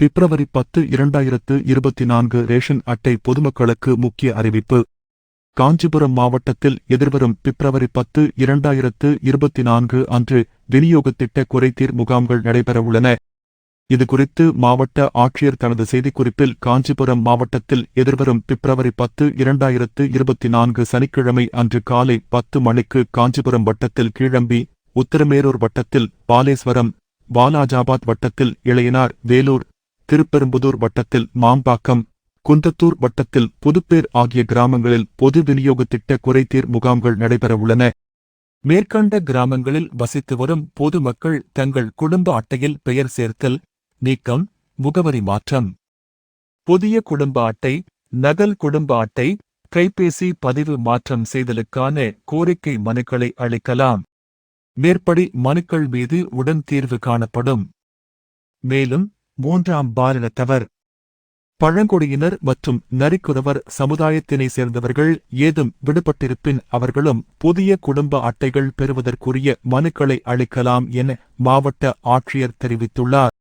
பிப்ரவரி பத்து இரண்டாயிரத்து இருபத்தி நான்கு ரேஷன் அட்டை பொதுமக்களுக்கு முக்கிய அறிவிப்பு. காஞ்சிபுரம் மாவட்டத்தில் எதிர்வரும் பிப்ரவரி பத்து இரண்டாயிரத்து இருபத்தி நான்கு அன்று விநியோக திட்ட குறைதீர் முகாம்கள் நடைபெறவுள்ளன. இதுகுறித்து மாவட்ட ஆட்சியர் தனது செய்திக்குறிப்பில் காஞ்சிபுரம் மாவட்டத்தில் எதிர்வரும் பிப்ரவரி பத்து இரண்டாயிரத்து இருபத்தி நான்கு சனிக்கிழமை அன்று காலை பத்து மணிக்கு காஞ்சிபுரம் வட்டத்தில் கீழம்பி உத்திரமேரூர் வட்டத்தில் பாலேஸ்வரம் வாலாஜாபாத் வட்டத்தில் இளையனார் வேலூர் திருப்பெரும்புதூர் வட்டத்தில் மாம்பாக்கம் குந்தத்தூர் வட்டத்தில் புதுப்பேர் ஆகிய கிராமங்களில் பொது விநியோக திட்ட குறைதீர் முகாம்கள் நடைபெறவுள்ளன மேற்கண்ட கிராமங்களில் வசித்து வரும் பொதுமக்கள் தங்கள் குடும்ப அட்டையில் பெயர் சேர்த்தல் நீக்கம் முகவரி மாற்றம். புதிய குடும்ப அட்டை நகல் குடும்ப அட்டை கைபேசி பதிவு மாற்றம் செய்தலுக்கான கோரிக்கை மனுக்களை அளிக்கலாம். மேற்படி மனுக்கள் மீது உடன் தீர்வு காணப்படும். மேலும் மூன்றாம் பாலினத்தவர் பழங்குடியினர் மற்றும் நரிக்குறவர் சமுதாயத்தினை சேர்ந்தவர்கள் ஏதும் விடுபட்டிருப்பின் அவர்களும் புதிய குடும்ப அட்டைகள் பெறுவதற்குரிய மனுக்களை அளிக்கலாம் என மாவட்ட ஆட்சியர் தெரிவித்துள்ளார்.